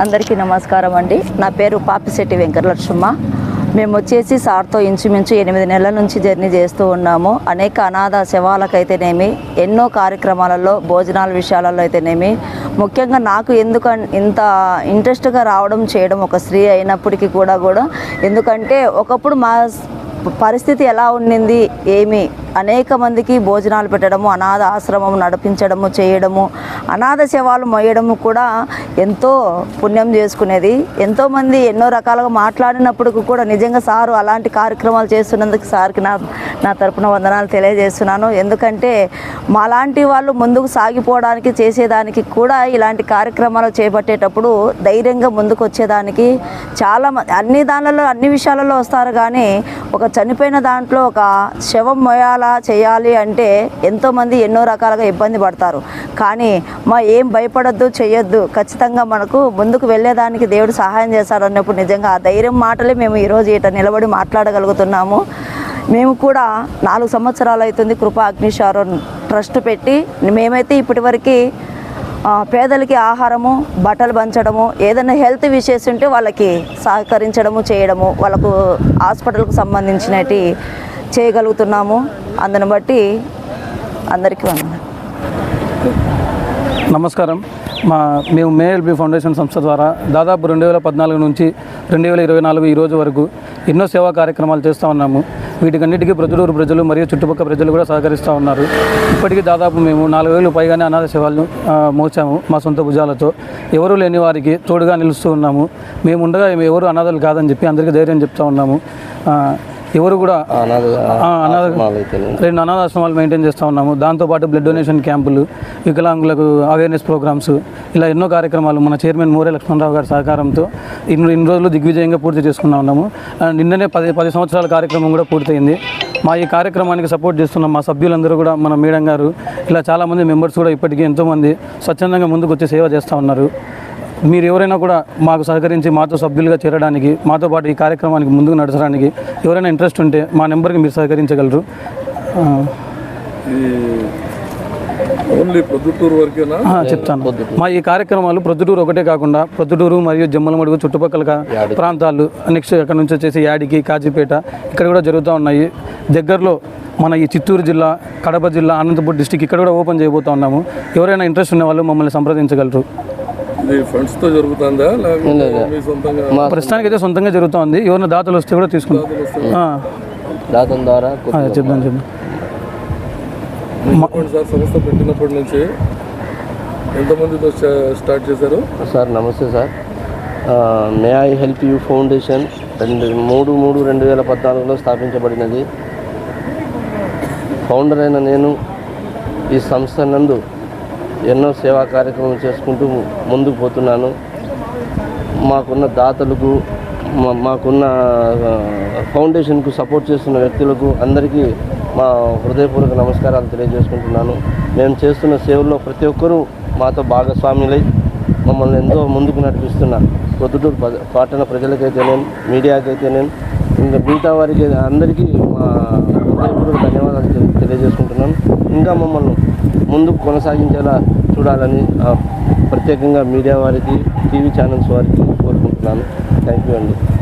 అందరికీ నమస్కారం అండి. నా పేరు పాపిశెట్టి వెంకటలక్ష్మ. మేము వచ్చేసి సార్తో ఇంచుమించు ఎనిమిది నెలల నుంచి జర్నీ చేస్తూ ఉన్నాము. అనేక అనాథ శవాలకైతేనేమి ఎన్నో కార్యక్రమాలలో భోజనాల విషయాలలో అయితేనేమి ముఖ్యంగా నాకు ఎందుకు ఇంత ఇంట్రెస్ట్గా రావడం చేయడం ఒక స్త్రీ అయినప్పటికీ కూడా కూడా ఎందుకంటే ఒకప్పుడు మా పరిస్థితి ఎలా ఉండింది ఏమి అనేక మందికి భోజనాలు పెట్టడము అనాథ ఆశ్రమం నడిపించడము చేయడము అనాథ శవాలు మొయ్యడము కూడా ఎంతో పుణ్యం చేసుకునేది. ఎంతోమంది ఎన్నో రకాలుగా మాట్లాడినప్పుడు కూడా నిజంగా సారు అలాంటి కార్యక్రమాలు చేస్తున్నందుకు సార్కి నా నా తరపున వందనాలు తెలియజేస్తున్నాను. ఎందుకంటే మాలాంటి వాళ్ళు ముందుకు సాగిపోవడానికి చేసేదానికి కూడా ఇలాంటి కార్యక్రమాలు చేపట్టేటప్పుడు ధైర్యంగా ముందుకు వచ్చేదానికి చాలా అన్ని దానిలో అన్ని విషయాలలో వస్తారు. కానీ ఒక చనిపోయిన దాంట్లో ఒక శవం మొయాలా చేయాలి అంటే ఎంతోమంది ఎన్నో రకాలుగా ఇబ్బంది పడతారు. కానీ మా ఏం భయపడొద్దు చేయొద్దు ఖచ్చితంగా మనకు ముందుకు వెళ్ళేదానికి దేవుడు సహాయం చేస్తాడు అన్నప్పుడు నిజంగా ఆ ధైర్యం మాటలే మేము ఈరోజు ఇట నిలబడి మాట్లాడగలుగుతున్నాము. మేము కూడా నాలుగు సంవత్సరాలు అవుతుంది కృపా అగ్నిశారం ట్రస్ట్ పెట్టి మేమైతే ఇప్పటివరకు పేదలకి ఆహారము బట్టలు పంచడము ఏదైనా హెల్త్ విషయస్ ఉంటే వాళ్ళకి సహకరించడము చేయడము వాళ్ళకు హాస్పిటల్కు సంబంధించినటి చేయగలుగుతున్నాము అందుని బట్టి అందరికీ వందనాలు. నమస్కారం. మా మేము మేఎల్బి ఫౌండేషన్ సంస్థ ద్వారా దాదాపు రెండు వేల పద్నాలుగు నుంచి రెండు వేల ఇరవై నాలుగు ఈ రోజు వరకు ఎన్నో సేవా కార్యక్రమాలు చేస్తూ ఉన్నాము. వీటికన్నిటికీ ప్రజలూరు ప్రజలు మరియు చుట్టుపక్కల ప్రజలు కూడా సహకరిస్తూ ఉన్నారు. ఇప్పటికీ దాదాపు మేము నాలుగు వేలు పైగానే అనాథ సేవలను మోచాము మోసాము మా సొంత భుజాలతో. ఎవరు లేని వారికి తోడుగా నిలుస్తూ ఉన్నాము. మేము ఉండగా ఎవరు అనాథలు కాదని చెప్పి అందరికీ ధైర్యం చెప్తా ఉన్నాము. ఎవరు కూడా అనాథ రెండు అనాథాశ్రమాలు మెయింటైన్ చేస్తూ ఉన్నాము. దాంతోపాటు బ్లడ్ డొనేషన్ క్యాంపులు వికలాంగులకు అవేర్నెస్ ప్రోగ్రామ్స్ ఇలా ఎన్నో కార్యక్రమాలు మన చైర్మన్ మోరే లక్ష్మణరావు గారి సహకారంతో ఇన్ని ఇన్ని రోజులు దిగ్విజయంగా పూర్తి చేసుకున్నా ఉన్నాము. నిన్ననే పది పది సంవత్సరాల కార్యక్రమం కూడా పూర్తయింది. మా ఈ కార్యక్రమానికి సపోర్ట్ చేస్తున్న మా సభ్యులందరూ కూడా మన మేడం గారు ఇలా చాలామంది మెంబర్స్ కూడా ఇప్పటికీ ఎంతోమంది స్వచ్ఛందంగా ముందుకు వచ్చి సేవ చేస్తూ ఉన్నారు. మీరు ఎవరైనా కూడా మాకు సహకరించి మాతో సభ్యులుగా చేరడానికి మాతో పాటు ఈ కార్యక్రమానికి ముందుకు నడచడానికి ఎవరైనా ఇంట్రెస్ట్ ఉంటే మా నెంబర్కి మీరు సహకరించగలరు. చెప్తాను. మా ఈ కార్యక్రమాలు ప్రొద్దుటూరు ఒకటే కాకుండా ప్రొద్దుటూరు మరియు జమ్మలమడుగు చుట్టుపక్కల ప్రాంతాలు నెక్స్ట్ అక్కడ నుంచి వచ్చేసి యాడికి కాజీపేట ఇక్కడ కూడా జరుగుతూ ఉన్నాయి. దగ్గరలో మన ఈ చిత్తూరు జిల్లా కడప జిల్లా అనంతపూర్ డిస్టిక్ ఇక్కడ కూడా ఓపెన్ చేయబోతా ఉన్నాము. ఎవరైనా ఇంట్రెస్ట్ ఉన్న వాళ్ళు మమ్మల్ని సంప్రదించగలరు. ఇది ఫండ్స్తో జరుగుతుందా? మీ సొంతంగా? ప్రస్తుతానికి అయితే సొంతంగా జరుగుతోంది. ఎవరైనా దాతలు వస్తే కూడా తీసుకుంటాం. ఆ, దాతం ద్వారా ఆ, చెప్దాం సార్ సంస్థ పెట్టినప్పటి నుంచి ఎంతమందితో స్టా- స్టార్ట్ చేశారు? సార్ నమస్తే sir. May I help you foundation రెండు మూడు మూడు రెండు వేల పద్నాలుగులో స్థాపించబడినది. ఫౌండర్ అయిన నేను ఈ సంస్థ నందు ఎన్నో సేవా కార్యక్రమాలు చేసుకుంటూ ముందుకు పోతున్నాను. మాకున్న దాతలకు మా- మాకున్న ఫౌండేషన్కు సపోర్ట్ చేస్తున్న వ్యక్తులకు అందరికీ మా హృదయపూర్వక నమస్కారాలు తెలియజేసుకుంటున్నాను. మేము చేస్తున్న సేవల్లో ప్రతి ఒక్కరూ మాతో భాగస్వాములై మమ్మల్ని ఎంతో ముందుకు నడిపిస్తున్న పట్టణ ప్రజలకైతే పట్టణ ప్రజలకైతేనేం మీడియాకైతేనేం ఇంకా మిగతా వారికి అందరికీ మా హృదయపూర్వక ధన్యవాదాలు తెలి- తెలియజేసుకుంటున్నాను. ఇంకా మమ్మల్ని ముందుకు కొనసాగించేలా చూడాలని ప్రత్యేకంగా మీడియా వారికి టీవీ ఛానల్స్ వారికి కోరుకుంటున్నాను. థ్యాంక్ యూ అండి.